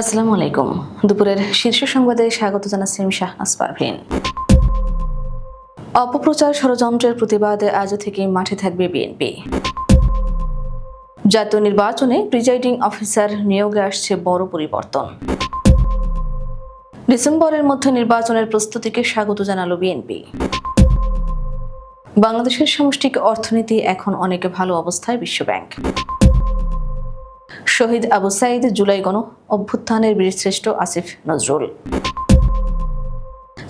আসসালামু আলাইকুম। দুপুরের শীর্ষ সংবাদে স্বাগত জানাচ্ছি আমি শাহনাজ পারভিন অপপ্রচার ষড়যন্ত্রের প্রতিবাদে আজ থেকে মাঠে থাকবে বিএনপি। জাতীয় নির্বাচনে প্রিজাইডিং অফিসার নিয়োগে আসছে বড় পরিবর্তন। ডিসেম্বরের মধ্যে নির্বাচনের প্রস্তুতিকে স্বাগত জানালো বিএনপি। বাংলাদেশের সামষ্টিক অর্থনীতি এখন অনেক ভালো অবস্থায় বিশ্বব্যাংক। শহীদ আবু সাইদ জুলাই গণ অভ্যুত্থানের বীরশ্রেষ্ঠ আসিফ নজরুল।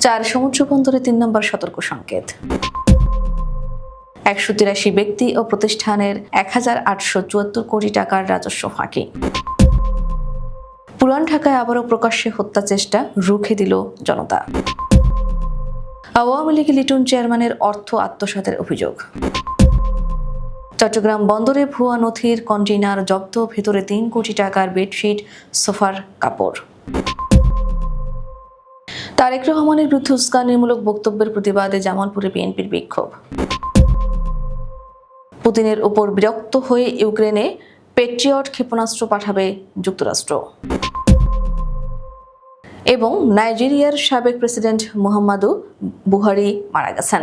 চার সমুদ্র বন্দরে তিন নম্বর সতর্ক সংকেত। একশো তিরাশি ব্যক্তি ও প্রতিষ্ঠানের এক হাজার আটশো চুয়াত্তর কোটি টাকার রাজস্ব ফাঁকি। পুরান ঢাকায় আবারও প্রকাশ্যে হত্যা চেষ্টা রুখে দিল জনতা। আওয়ামী লীগ লিটন চেয়ারম্যানের অর্থ আত্মসাতের অভিযোগ। চট্টগ্রাম বন্দরে ভুয়া নথির কন্টেইনার জব্দ, ভেতরে তিন কোটি টাকার বেডশিট, সোফার কাপড়। তারেক রহমানের বিরুদ্ধে উস্কানিমূলক বক্তব্যের প্রতিবাদে জামালপুরে বিএনপির বিক্ষোভ। পুতিনের উপর বিরক্ত হয়ে ইউক্রেনে পেট্রিয়ট ক্ষেপণাস্ত্র পাঠাবে যুক্তরাষ্ট্র। এবং নাইজেরিয়ার সাবেক প্রেসিডেন্ট মুহাম্মাদু বুহারি মারা গেছেন।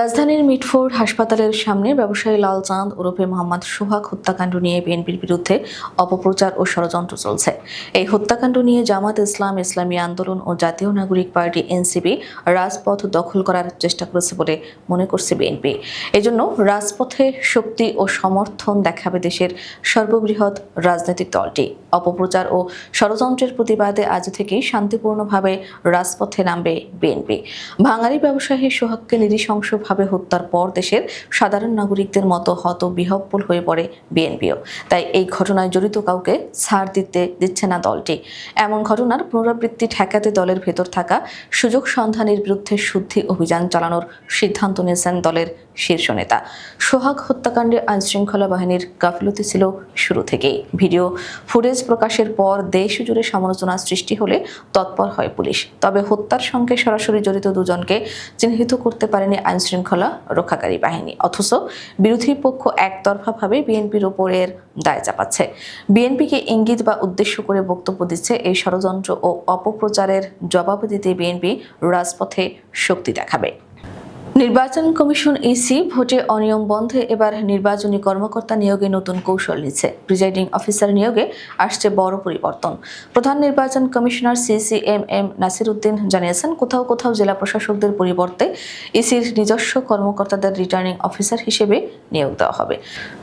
রাজধানীর মিটফোর্ড হাসপাতালের সামনে ব্যবসায়ী লাল চাঁদ ওরফে মোহাম্মদ সোহাগ হত্যাকাণ্ড নিয়ে বিএনপির বিরুদ্ধে অপপ্রচার ও ষড়যন্ত্র চলছে। এই হত্যাকাণ্ড নিয়ে জামাত ইসলাম, ইসলামী আন্দোলন ও জাতীয় নাগরিক পার্টি এনসিপি রাজপথ দখল করার চেষ্টা করেছে বলে মনে করছে বিএনপি। এজন্য রাজপথে শক্তি ও সমর্থন দেখাবে দেশের সর্ববৃহৎ রাজনৈতিক দলটি। অপপ্রচার ও ষড়যন্ত্রের প্রতিবাদে আজ থেকেই শান্তিপূর্ণভাবে রাজপথে নামবে বিএনপি। ভাঙারি ব্যবসায়ী সোহাগকে নৃশংসভাবে হত্যার পর দেশের সাধারণ নাগরিকদের মতো হত বিহব্বল হয়ে পড়ে বিএনপিও। তাই এই ঘটনায় জড়িত কাউকে ছাড় দিতে দিচ্ছে না দলটি। এমন ঘটনার পুনরাবৃত্তি ঠেকাতে দলের ভেতর থাকা সুযোগ সন্ধানের বিরুদ্ধে শুদ্ধি অভিযান চালানোর সিদ্ধান্ত নিয়েছেন দলের শীর্ষ নেতা। সোহাগ হত্যাকাণ্ডে আইনশৃঙ্খলা বাহিনীর গাফিলতি ছিল শুরু থেকেই। ভিডিও ফুটেজ প্রকাশের পর দেশ জুড়ে সমালোচনা সৃষ্টি হলে তৎপর হয় পুলিশ। তবে হত্যার সঙ্গে সরাসরি জড়িত দুজনকে চিহ্নিত করতে পারেনি আইনশৃঙ্খলা রক্ষাকারী বাহিনী। অথচ বিরোধী পক্ষ একতরফাভাবে বিএনপির ওপরের দায় চাপাচ্ছে। বিএনপিকে ইঙ্গিত বা উদ্দেশ্য করে বক্তব্য দিচ্ছে এই ষড়যন্ত্র ও অপপ্রচারের জবাব দিতে বিএনপি রাজপথে শক্তি দেখাবে। নির্বাচন কমিশন ইসি ভোটে অনিয়ম বন্ধে এবার নির্বাচনী কর্মকর্তা নিয়োগে নতুন কৌশল নিচ্ছে। প্রিজাইডিং অফিসার নিয়োগে আসছে বড় পরিবর্তন। প্রধান নির্বাচন commissioner CC M M Nasir Uddin জানিয়েছেন, কোথাও কোথাও জেলা প্রশাসকদের পরিবর্তে ইসির নিজস্ব কর্মকর্তাদের রিটার্নিং অফিসার হিসেবে নিয়োগ দেওয়া হবে।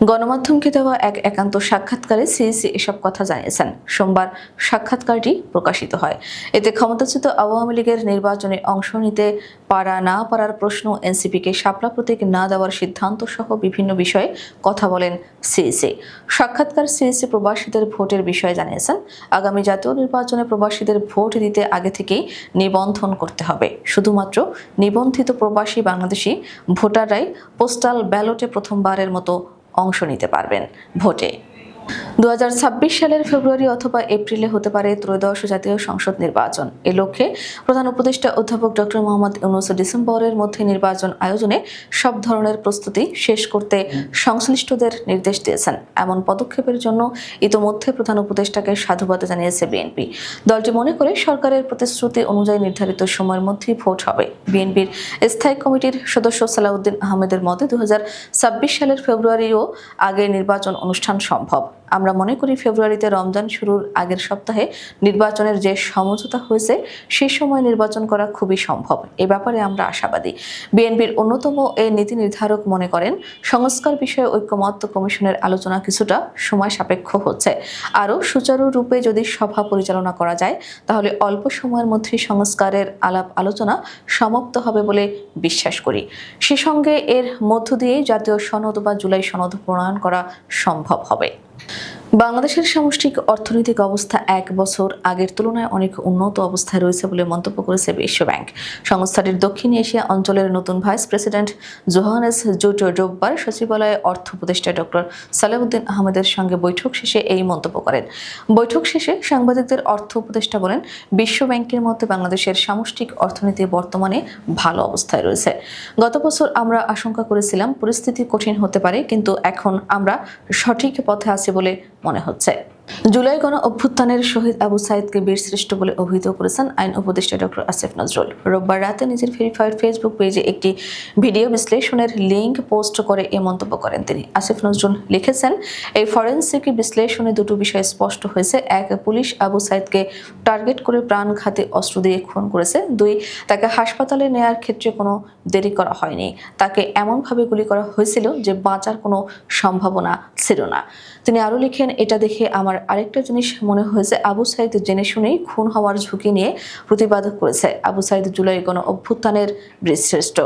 গণমাধ্যমকে দেওয়া এক একান্ত সাক্ষাৎকারে সিইসি এসব কথা জানিয়েছেন। সোমবার সাক্ষাৎকারটি প্রকাশিত হয়। এতে ক্ষমতাচ্যুত আওয়ামী লীগের নির্বাচনে অংশ নিতে পারা না পারার প্রশ্ন এনসিপিকে শাপলা প্রতীক না দেওয়ার সিদ্ধান্ত সহ বিভিন্ন বিষয়ে কথা বলেন সিইসি। সাক্ষাৎকার সিইসি প্রবাসীদের ভোটের বিষয়ে জানিয়েছেন, আগামী জাতীয় নির্বাচনে প্রবাসীদের ভোট দিতে আগে থেকেই নিবন্ধন করতে হবে। শুধুমাত্র নিবন্ধিত প্রবাসী বাংলাদেশি ভোটাররাই পোস্টাল ব্যালটে প্রথমবারের মতো অংশ নিতে পারবেন ভোটে। দু হাজার ছাব্বিশ সালের ফেব্রুয়ারি অথবা এপ্রিলে হতে পারে ত্রয়োদশ জাতীয় সংসদ নির্বাচন। এ লক্ষ্যে প্রধান উপদেষ্টা অধ্যাপক ডক্টর মোহাম্মদ ইউনুস ডিসেম্বরের মধ্যে নির্বাচন আয়োজনে সব ধরনের প্রস্তুতি শেষ করতে সংশ্লিষ্টদের নির্দেশ দিয়েছেন। এমন পদক্ষেপের জন্য ইতোমধ্যে প্রধান উপদেষ্টাকে সাধুবাদ জানিয়েছে বিএনপি। দলটি মনে করে সরকারের প্রতিশ্রুতি অনুযায়ী নির্ধারিত সময়ের মধ্যেই ভোট হবে। বিএনপির স্থায়ী কমিটির সদস্য সালাউদ্দিন আহমেদের মতে দু হাজার ছাব্বিশ সালের ফেব্রুয়ারিও আগে নির্বাচন অনুষ্ঠান সম্ভব। আমরা মনে করি ফেব্রুয়ারিতে রমজান শুরুর আগের সপ্তাহে নির্বাচনের যে সমঝোতা হয়েছে, সে সময় নির্বাচন করা খুবই সম্ভব। এ ব্যাপারে আমরা আশাবাদী। বিএনপির অন্যতম এই নীতি নির্ধারক মনে করেন, সংস্কার বিষয়ে ঐক্যমত্য কমিশনের আলোচনা কিছুটা সময় সাপেক্ষ হচ্ছে। আরও সুচারুরূপে যদি সভা পরিচালনা করা যায়, তাহলে অল্প সময়ের মধ্যে সংস্কারের আলাপ আলোচনা সমাপ্ত হবে বলে বিশ্বাস করি। সে সঙ্গে এর মধ্য দিয়ে জাতীয় সনদ বা জুলাই সনদ প্রণয়ন করা সম্ভব হবে। বাংলাদেশের সামষ্টিক অর্থনৈতিক অবস্থা এক বছর আগের তুলনায় অনেক উন্নত অবস্থায় রয়েছে বলে মন্তব্য করেছে বিশ্বব্যাংক। সংস্থাটির দক্ষিণ এশিয়া অঞ্চলের নতুন ভাইস প্রেসিডেন্ট জোহানেস জুটো রোববার সচিবালয়ে অর্থ উপদেষ্টা ডক্টর সালাউদ্দিন আহমেদের সঙ্গে বৈঠক শেষে এই মন্তব্য করেন। বৈঠক শেষে সাংবাদিকদের অর্থ উপদেষ্টা বলেন, বিশ্বব্যাংকের মতে বাংলাদেশের সামষ্টিক অর্থনীতি বর্তমানে ভালো অবস্থায় রয়েছে। গত বছর আমরা আশঙ্কা করেছিলাম পরিস্থিতি কঠিন হতে পারে, কিন্তু এখন আমরা সঠিক পথে আছি বলে মনে হচ্ছে। জুলাই গণ অভ্যুত্থানের শহীদ আবু সাইদকে বীরশ্রেষ্ঠ বলে অভিহিত করেছেন আইন উপদেষ্টা ডক্টর আসিফ নজরুল। রোববার রাতে নিজের ভেরিফাইড ফেসবুক পেজে একটি ভিডিও বিশ্লেষণের লিঙ্ক পোস্ট করে এ মন্তব্য করেন তিনি। আসিফ নজরুল লিখেছেন, এই ফরেন্সিক বিশ্লেষণে দুটো বিষয় স্পষ্ট হয়েছে। এক, পুলিশ আবু সাইদকে টার্গেট করে প্রাণঘাতী অস্ত্র দিয়ে খুন করেছে। দুই, তাকে হাসপাতালে নেয়ার ক্ষেত্রে কোনো দেরি করা হয়নি। তাকে এমনভাবে গুলি করা হয়েছিল যে বাঁচার কোনো সম্ভাবনা ছিল না। তিনি আরও লিখেন, এটা দেখে আমার আরেকটা জিনিস মনে হয়েছে, আবু সাইদ জেনে শুনেই খুন হওয়ার ঝুঁকি নিয়ে প্রতিবাদ করেছে। আবু সাইদ জুলাই গণ অভ্যুত্থানের বীরশ্রেষ্ঠ।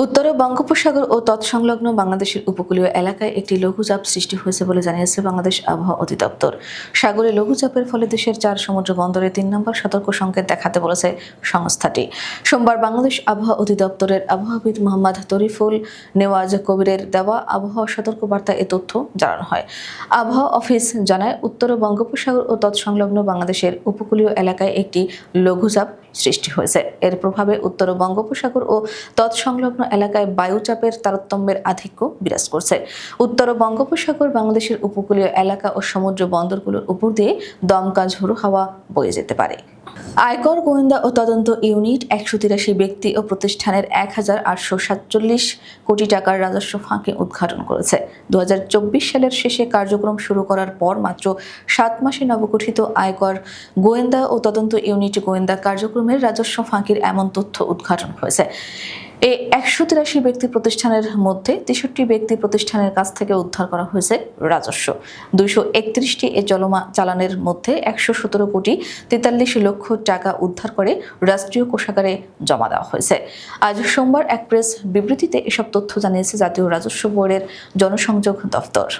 উত্তরে বঙ্গোপসাগর ও তৎসংলগ্ন বাংলাদেশের উপকূলীয় এলাকায় একটি লঘুচাপ সৃষ্টি হয়েছে বলে জানিয়েছে বাংলাদেশ আবহাওয়া অধিদপ্তর। সাগরে লঘুচাপের ফলে দেশের চার সমুদ্র বন্দরে তিন নম্বর সতর্ক সংকেত দেখাতে বলেছে সংস্থাটি। সোমবার বাংলাদেশ আবহাওয়া অধিদপ্তরের আবহাওয়াবিদ মোহাম্মদ তরিফুল নেওয়াজ কবিরের দেওয়া আবহাওয়া সতর্কবার্তা এ তথ্য জানানো হয়। আবহাওয়া অফিস জানায়, উত্তর বঙ্গোপসাগর ও তৎসংলগ্ন বাংলাদেশের উপকূলীয় এলাকায় একটি লঘুচাপ সৃষ্টি হয়েছে। এর প্রভাবে উত্তর বঙ্গোপসাগর ও তৎসংলগ্ন এলাকায় বায়ুচাপের তারতম্যের আধিক্য বিরাজ করছে। উত্তর বঙ্গোপসাগর বাংলাদেশের উপকূলীয় এলাকা ও সমুদ্র বন্দরগুলোর উপর দিয়ে দমকা ঝোড়ো হাওয়া বয়ে যেতে পারে। আয়কর গোয়েন্দা ও তদন্ত ইউনিট একশো তিরাশি ব্যক্তি ও প্রতিষ্ঠানের এক হাজার আটশো সাতচল্লিশ কোটি টাকার রাজস্ব ফাঁকে উদ্ঘাটন করেছে। দু হাজার চব্বিশ সালের শেষে কার্যক্রম শুরু করার পর মাত্র সাত মাসে নবগঠিত আয়কর গোয়েন্দা ও তদন্ত ইউনিট গোয়েন্দা কার্যক্রমের রাজস্ব ফাঁকির এমন তথ্য উদ্ঘাটন হয়েছে এই একশো তিরাশি ব্যক্তি প্রতিষ্ঠানের মধ্যে তেষট্টি ব্যক্তি প্রতিষ্ঠানের কাছ থেকে উদ্ধার করা হয়েছে রাজস্ব। দুইশো একত্রিশটি এ জলমা চালানের মধ্যে একশো সতেরো কোটি তেতাল্লিশ লক্ষ টাকা উদ্ধার করে রাষ্ট্রীয় কোষাগারে জমা দেওয়া হয়েছে। আজ সোমবার এক প্রেস বিবৃতিতে এসব তথ্য জানিয়েছে জাতীয় রাজস্ব বোর্ডের জনসংযোগ দফতর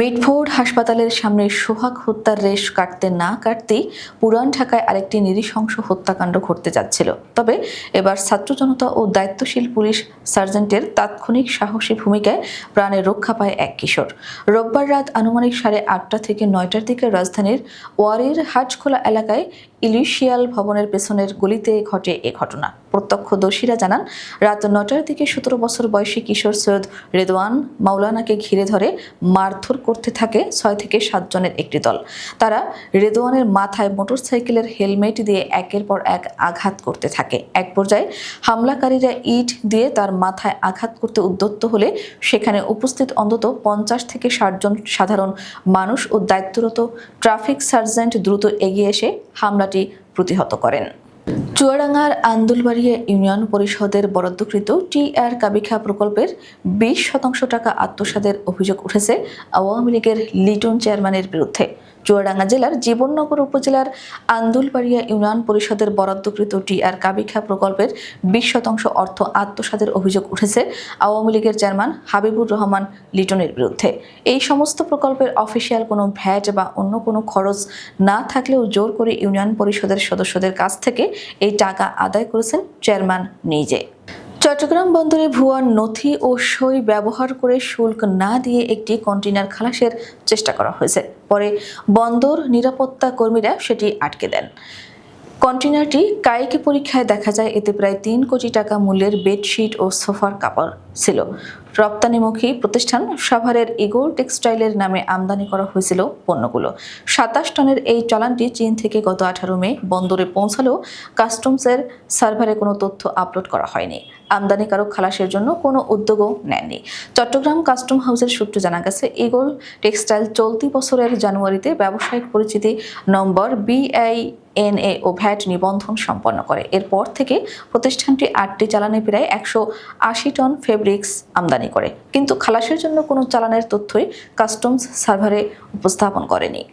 মিটফোর্ড হাসপাতালের সামনে সোহাগ হত্যার রেশ কাটতে না কাটতেই পুরান ঢাকায় আরেকটি নৃশংস হত্যাকাণ্ড ঘটতে যাচ্ছিল। তবে এবার ছাত্র জনতা ও দায়িত্বশীল পুলিশ সার্জেন্টের তাৎক্ষণিক সাহসী ভূমিকায় প্রাণে রক্ষা পায় এক কিশোর। রোববার রাত আনুমানিক সাড়ে আটটা থেকে নয়টার দিকে রাজধানীর ওয়ারির হাটখোলা এলাকায় ইলিশিয়াল ভবনের পেছনের গলিতে ঘটে এ ঘটনা। প্রত্যক্ষদর্শীরা জানান, রাত নটার দিকে সতেরো বছর বয়সী কিশোর সৈয়দ রেদওয়ান মাওলানাকে ঘিরে ধরে মারধর করতে থাকে ছয় থেকে সাতজনের একটি দল। তারা রেদোয়ানের মাথায় মোটরসাইকেলের হেলমেট দিয়ে একের পর এক আঘাত করতে থাকে। এক পর্যায়ে হামলাকারীরা ইট দিয়ে তার মাথায় আঘাত করতে উদ্যত্ত হলে সেখানে উপস্থিত অন্তত পঞ্চাশ থেকে ষাটজন সাধারণ মানুষ ও দায়িত্বরত ট্রাফিক সার্জেন্ট দ্রুত এগিয়ে এসে হামলাটি প্রতিহত করেন। চুয়াডাঙ্গার আন্দুলবাড়িয়া ইউনিয়ন পরিষদের বরাদ্দকৃত টি আর কাবিখা প্রকল্পের বিশ শতাংশ টাকা আত্মসাদের অভিযোগ উঠেছে আওয়ামী লীগের লিটন চেয়ারম্যানের বিরুদ্ধে। চুয়াডাঙ্গা জেলার জীবননগর উপজেলার আন্দুলবাড়িয়া ইউনিয়ন পরিষদের বরাদ্দকৃত টি আর কাবিখা প্রকল্পের বিশ শতাংশ অর্থ আত্মসাদের অভিযোগ উঠেছে আওয়ামী লীগের চেয়ারম্যান হাবিবুর রহমান লিটনের বিরুদ্ধে। এই সমস্ত প্রকল্পের অফিসিয়াল কোনো ভ্যাট বা অন্য কোনো খরচ না থাকলেও জোর করে ইউনিয়ন পরিষদের সদস্যদের কাছ থেকে এই টাকা আদায় করেছেন চেয়ারম্যান নিজে। চট্টগ্রাম বন্দরে ভুয়ার নথি ও সই ব্যবহার করে শুল্ক না দিয়ে একটি কন্টেনার খালাসের চেষ্টা করা হয়েছে। পরে বন্দর নিরাপত্তা কর্মীরা সেটি আটকে দেন। কন্টেনারটি কায়িক পরীক্ষায় দেখা যায়, এতে প্রায় তিন কোটি টাকা মূল্যের বেডশিট ও সোফার কাপড় ছিল। রপ্তানিমুখী প্রতিষ্ঠান সাভারের ইগোর টেক্সটাইলের নামে আমদানি করা হয়েছিল পণ্যগুলো। সাতাশ টনের এই চালানটি চীন থেকে গত আঠারো মে বন্দরে পৌঁছালেও কাস্টমসের সার্ভারে কোনো তথ্য আপলোড করা হয়নি। আমদানিকারক খালাসের জন্য কোনো উদ্যোগও নেননি। চট্টগ্রাম কাস্টম হাউসের সূত্রে জানা গেছে ইগল টেক্সটাইল চলতি বছরের জানুয়ারিতে ব্যবসায়িক পরিচিতি নম্বর বিআই এনএ ও ভ্যাট নিবন্ধন সম্পন্ন করে। এরপর থেকে প্রতিষ্ঠানটি আটটি চালানে প্রায় একশো আশি টন ফেব্রিক্স আমদানি করে। কিন্তু খালাসের জন্য কোনো চালানের তথ্যই কাস্টমস সার্ভারে উপস্থাপন করেনি।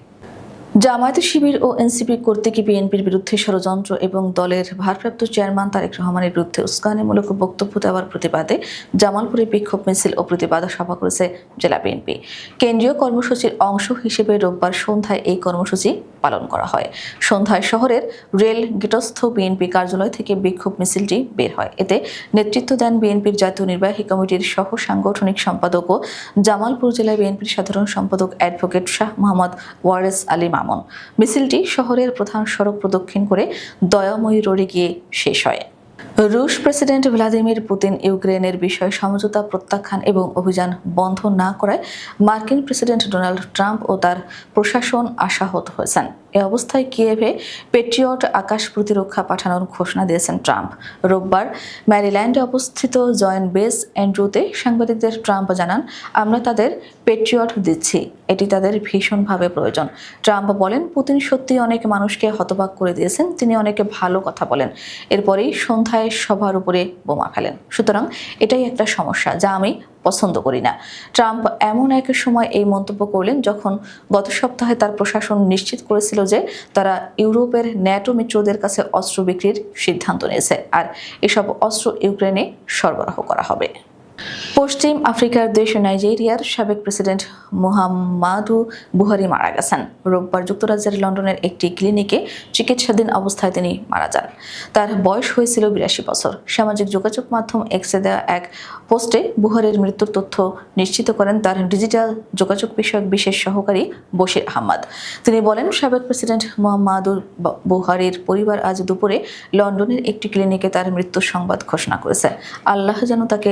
জামায়াত শিবির ও এনসিপি কর্তৃক বিএনপির বিরুদ্ধে ষড়যন্ত্র এবং দলের ভারপ্রাপ্ত চেয়ারম্যান তারেক রহমানের বিরুদ্ধে উস্কানিমূলক বক্তব্য দেওয়ার প্রতিবাদে জামালপুরে বিক্ষোভ মিছিল ও প্রতিবাদ সভা করেছে জেলা বিএনপি। কেন্দ্রীয় কর্মসূচির অংশ হিসেবে রোববার সন্ধ্যায় এই কর্মসূচি পালন করা হয়। সন্ধ্যায় শহরের রেল গেটস্থ বিএনপি কার্যালয় থেকে বিক্ষোভ মিছিলটি বের হয়। এতে নেতৃত্ব দেন বিএনপির জাতীয় নির্বাহী কমিটির সহ সাংগঠনিক সম্পাদক ও জামালপুর জেলা বিএনপির সাধারণ সম্পাদক অ্যাডভোকেট শাহ মোহাম্মদ ওয়ারেস আলী মামুন। মিছিলটি শহরের প্রধান সড়ক প্রদক্ষিণ করে দয়াময়ী রোডে গিয়ে শেষ হয়। রুশ প্রেসিডেন্ট ভ্লাদিমির পুতিন ইউক্রেনের বিষয়ে সমঝোতা, প্রত্যাখ্যান এবং অভিযান বন্ধ না করায় মার্কিন প্রেসিডেন্ট ডোনাল্ড ট্রাম্প ও তার প্রশাসন আশাহত হয়েছেন। এ অবস্থায় কিয়েভে পেট্রিয়ট আকাশ প্রতিরক্ষা পাঠানোর ঘোষণা দিয়েছেন ট্রাম্প। রোববার ম্যারিল্যান্ডে অবস্থিত জয়েন্ট বেস অ্যান্ড্রুতে সাংবাদিকদের ট্রাম্প জানান, আমরা তাদের পেট্রিয়ট দিচ্ছি। এটি তাদের ভীষণভাবে প্রয়োজন। ট্রাম্প বলেন, পুতিন সত্যি অনেক মানুষকে হতবাক করে দিয়েছেন। তিনি অনেকে ভালো কথা বলেন। এরপরেই সন্ধ্যায় সভার উপরে বোমা ফেলেন। সুতরাং এটাই একটা সমস্যা যা আমি পছন্দ করি না। ট্রাম্প এমন এক সময় এই মন্তব্য করলেন যখন গত সপ্তাহে তার প্রশাসন নিশ্চিত করেছিল যে তারা ইউরোপের ন্যাটো মিত্রদের কাছে অস্ত্র বিক্রির সিদ্ধান্ত নিয়েছে। আর এসব অস্ত্র ইউক্রেনে সরবরাহ করা হবে। পশ্চিম আফ্রিকার দেশ নাইজেরিয়ার সাবেক প্রেসিডেন্ট মুহাম্মাদু বুহারি মারা গেছেন। রোববার যুক্তরাজ্যের লন্ডনের একটি ক্লিনিকে চিকিৎসাধীন অবস্থায় তিনি মারা যান। তার বয়স হয়েছিল বিরাশি বছর। সামাজিক যোগাযোগ মাধ্যম এক্সে দেওয়া এক পোস্টে বুহারির মৃত্যুর তথ্য নিশ্চিত করেন তার ডিজিটাল যোগাযোগ বিষয়ক বিশেষ সহকারী বশির আহমদ। তিনি বলেন, সাবেক প্রেসিডেন্ট মোহাম্মদুর বুহারির পরিবার আজ দুপুরে লন্ডনের একটি ক্লিনিকে তার মৃত্যুর সংবাদ ঘোষণা করেছে। আল্লাহ যেন তাকে